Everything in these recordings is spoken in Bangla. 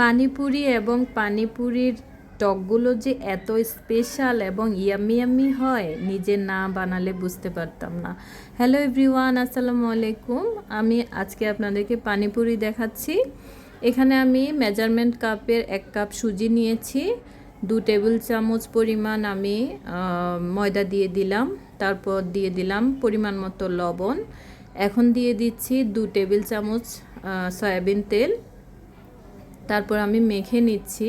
পানিপুরি এবং পানিপুরির টকগুলো যে এত স্পেশাল এবং ইয়াম্মি ইয়াম্মি হয়, নিজে না বানালে বুঝতে পারতাম না। হ্যালো এভরিওয়ান আসসালামু আলাইকুম। আমি আজকে আপনাদেরকে পানিপুরি দেখাচ্ছি। এখানে আমি মেজারমেন্ট কাপের এক কাপ সুজি নিয়েছি। দু টেবিল চামচ পরিমাণ আমি ময়দা দিয়ে দিলাম। তারপর দিয়ে দিলাম পরিমাণ মতো লবণ। এখন দিয়ে দিচ্ছি দু টেবিল চামচ সয়াবিন তেল। তারপর আমি মেখে নিচ্ছি।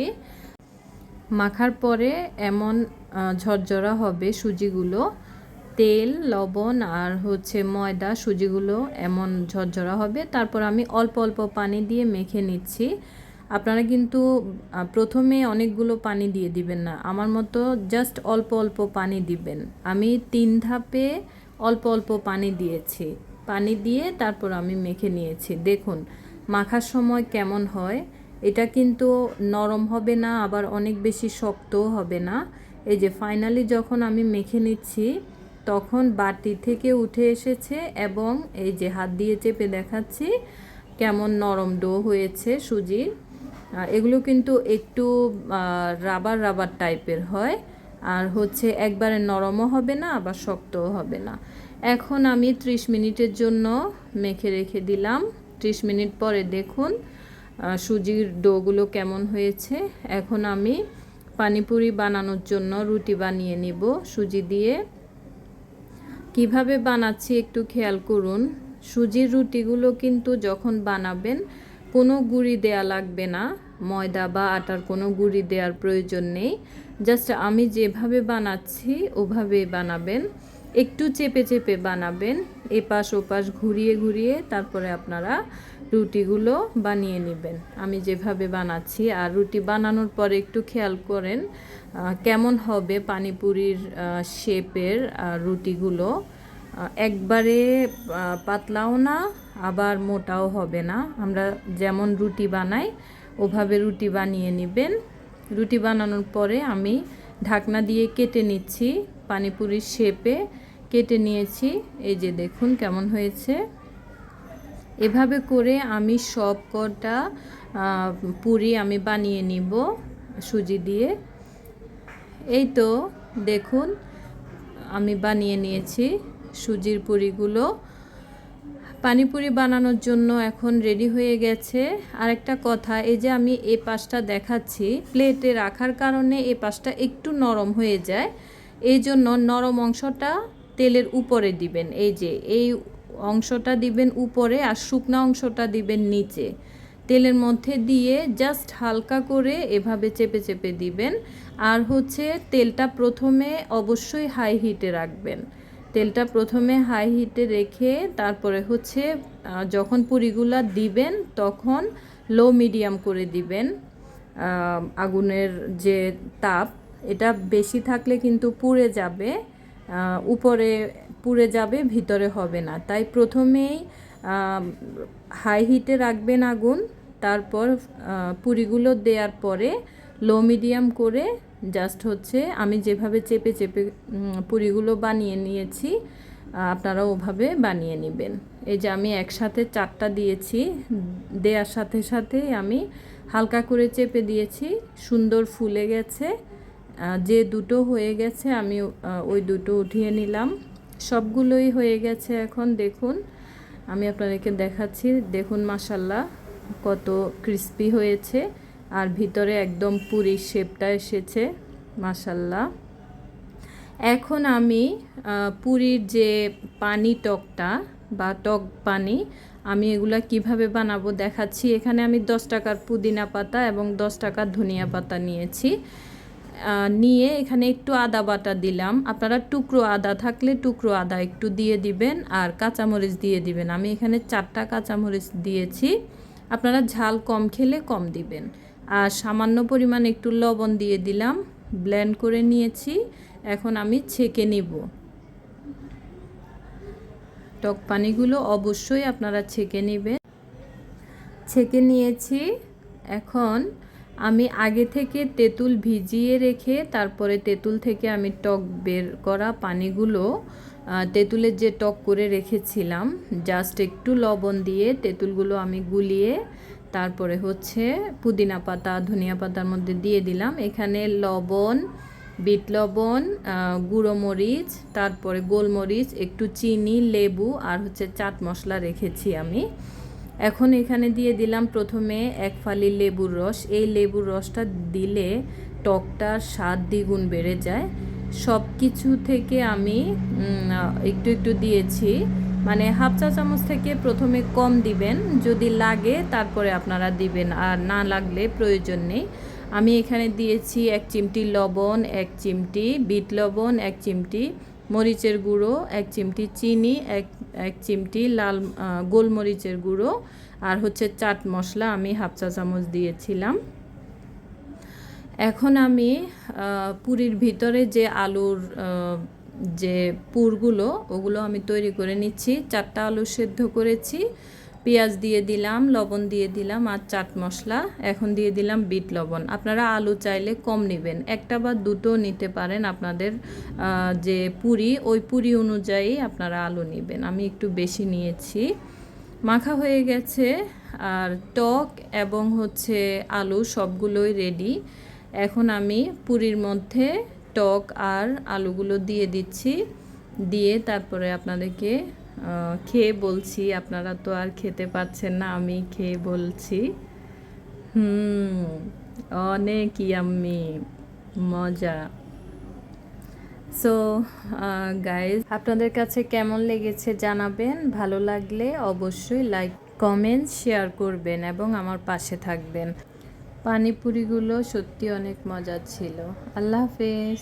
মাখার পরে এমন ঝরঝরা হবে সুজিগুলো। তেল, লবণ আর হচ্ছে ময়দা সুজিগুলো এমন ঝরঝরা হবে। তারপর আমি অল্প অল্প পানি দিয়ে মেখে নিচ্ছি। আপনারা কিন্তু প্রথমে অনেকগুলো পানি দিয়ে দিবেন না। আমার মতো জাস্ট অল্প অল্প পানি দিবেন। আমি তিন ধাপে অল্প অল্প পানি দিয়েছি। পানি দিয়ে তারপর আমি মেখে নিয়েছি। দেখুন, মাখার সময় কেমন হয়। এটা কিন্তু নরম হবে না, আবার অনেক বেশি শক্তও হবে না। এই যে ফাইনালি যখন আমি মেখে নিচ্ছি, তখন বাটি থেকে উঠে এসেছে এবং এই যে হাত দিয়ে চেপে দেখাচ্ছি কেমন নরম ডো হয়েছে সুজির। এগুলো কিন্তু একটু রাবার রাবার টাইপের হয়। আর হচ্ছে একবারে নরমও হবে না, আবার শক্তও হবে না। এখন আমি 30 মিনিটের জন্য মেখে রেখে দিলাম। 30 মিনিট পরে দেখুন সুজির ডোগুলো কেমন হয়েছে? এখন আমি পানিপুরি বানানোর জন্য রুটি বানিয়ে নিব সুজি দিয়ে। কীভাবে বানাচ্ছি একটু খেয়াল করুন। সুজির রুটিগুলো কিন্তু যখন বানাবেন, কোনো গুঁড়ি দেয়া লাগবে না। ময়দা বা আটার কোনো গুঁড়ি দেওয়ার প্রয়োজন নেই। জাস্ট আমি যেভাবে বানাচ্ছি, ওভাবেই বানাবেন। একটু চেপে চেপে বানাবেন। এপাশ ওপাশ ঘুরিয়ে ঘুরিয়ে তারপরে আপনারা রুটিগুলো বানিয়ে নেবেন। আমি যেভাবে বানাচ্ছি আর রুটি বানানোর পরে একটু খেয়াল করেন কেমন হবে পানিপুরির শেপের রুটিগুলো। একবারে পাতলাও না, আবার মোটাও হবে না। আমরা যেমন রুটি বানাই, ওভাবে রুটি বানিয়ে নেবেন। রুটি বানানোর পরে আমি ঢাকনা দিয়ে কেটে নিচ্ছি পানিপুরির শেপে। কেটে নিয়েছি। এই যে দেখুন কেমন হয়েছে। এভাবে করে আমি সব কটা পুরি আমি বানিয়ে নিব সুজি দিয়ে। এই তো দেখুন, আমি বানিয়ে নিয়েছি সুজির পুরিগুলো। পানিপুরি বানানোর জন্য এখন রেডি হয়ে গেছে। আরেকটা কথা, এই যে আমি এই পাশটা দেখাচ্ছি, প্লেটে রাখার কারণে এ পাশটা একটু নরম হয়ে যায়। এই জন্য নরম অংশটা তেলের উপরে দিবেন, এই যে, এই অংশটা দিবেন উপরে আর শুকনা অংশটা দিবেন নিচে। তেলের মধ্যে দিয়ে জাস্ট হালকা করে এভাবে চেপে চেপে দিবেন। আর হচ্ছে তেলটা প্রথমে অবশ্যই হাই হিটে রাখবেন। তেলটা প্রথমে হাই হিটে রেখে তারপরে হচ্ছে যখন পুরিগুলা দিবেন তখন লো মিডিয়াম করে দিবেন আগুনের যে তাপ। এটা বেশি থাকলে কিন্তু পুড়ে যাবে। উপরে পুড়ে যাবে, ভিতরে হবে না। তাই প্রথমেই হাই হিটে রাখবেন আগুন, তারপর পুরিগুলো দেওয়ার পরে লো মিডিয়াম করে জাস্ট হচ্ছে আমি যেভাবে চেপে চেপে পুরিগুলো বানিয়ে নিয়েছি আপনারা ওভাবে বানিয়ে নেবেন। এই যে আমি একসাথে চারটা দিয়েছি, দেওয়ার সাথে সাথে আমি হালকা করে চেপে দিয়েছি, সুন্দর ফুলে গেছে। যে দুটো হয়ে গেছে, আমি ওই দুটো উঠিয়ে নিলাম। সবগুলোই হয়ে গেছে এখন, দেখুন। আমি আপনাদেরকে দেখাচ্ছি, দেখুন মাসাল্লাহ কত ক্রিস্পি হয়েছে। আর ভিতরে একদম পুরি শেপটা এসেছে মাসাল্লাহ এখন আমি পুরীর যে পানি টকটা বা টক পানি, আমি এগুলা কীভাবে বানাবো দেখাচ্ছি। এখানে আমি দশ টাকার পুদিনা পাতা এবং দশ টাকার ধনিয়া পাতা নিয়েছি। নিয়ে এখানে একটু আদা বাটা দিলাম। আপনারা টুকরো আদা থাকলে টুকরো আদা একটু দিয়ে দিবেন আর কাঁচামরিচ দিয়ে দিবেন। আমি এখানে চারটা কাঁচামরিচ দিয়েছি। আপনারা ঝাল কম খেলে কম দিবেন। আর সামান্য পরিমাণ একটু লবণ দিয়ে দিলাম। ব্লেন্ড করে নিয়েছি। এখন আমি ছেঁকে নিব। টক পানিগুলো অবশ্যই আপনারা ছেঁকে নেবেন। ছেঁকে নিয়েছি। এখন আমি আগে থেকে তেঁতুল ভিজিয়ে রেখে তারপরে তেঁতুল থেকে আমি টক বের করা পানিগুলো তেঁতুলের যে টক করে রেখেছিলাম জাস্ট একটু লবণ দিয়ে তেঁতুলগুলো আমি গুলিয়ে তারপরে হচ্ছে পুদিনা পাতা, ধনিয়া পাতার মধ্যে দিয়ে দিলাম। এখানে লবণ, বিট লবণ গুঁড়ো মরিচ, তারপরে গোলমরিচ, একটু চিনি, লেবু আর হচ্ছে চাট মশলা রেখেছি আমি। এখন এখানে দিয়ে দিলাম প্রথমে এক ফালি লেবুর রস। এই লেবুর রসটা দিলে টকটার স্বাদ দ্বিগুণ বেড়ে যায়। সব কিছু থেকে আমি একটু একটু দিয়েছি। মানে হাফ চা চামচ থেকে প্রথমে কম দিবেন। যদি লাগে তারপরে আপনারা দিবেন। আর না লাগলে প্রয়োজন নেই। আমি এখানে দিয়েছি এক চিমটি লবণ, এক চিমটি বিট লবণ, এক চিমটি মরিচের গুঁড়ো, এক চিমটি চিনি, এক এক চিমটি লাল গোলমরিচের গুঁড়ো আর হচ্ছে চাট মশলা আমি হাফ চা চামচ দিয়েছিলাম। এখন আমি পুরীর ভিতরে যে আলুর যে পুরগুলো, ওগুলো আমি তৈরি করে নিচ্ছি। চারটা আলু সেদ্ধ করেছি। পেঁয়াজ দিয়ে দিলাম, লবণ দিয়ে দিলাম আর চাট মশলা। এখন দিয়ে দিলাম বিট লবণ। আপনারা আলু চাইলে কম নেবেন। একটা বা দুটো নিতে পারেন আপনাদের যে পুরি, ওই পুরি অনুযায়ী আপনারা আলু নেবেন। আমি একটু বেশি নিয়েছি। মাখা হয়ে গেছে আর টক এবং হচ্ছে আলু সবগুলোই রেডি এখন আমি পুরির মধ্যে টক আর আলুগুলো দিয়ে দিচ্ছি। দিয়ে তারপরে আপনাদেরকে খেয়ে বলছি, আপনারা তো আর খেতে পারছেন না, আমি খেয়ে বলছি। হুম, অনেক ইয়াম্মি, মজা। সো গাইজ আপনাদের কাছে কেমন লেগেছে জানাবেন? ভালো লাগলে অবশ্যই লাইক কমেন্ট শেয়ার করবেন এবং আমার পাশে থাকবেন। পানিপুরিগুলো সত্যি অনেক মজা ছিল। আল্লাহ হাফেজ।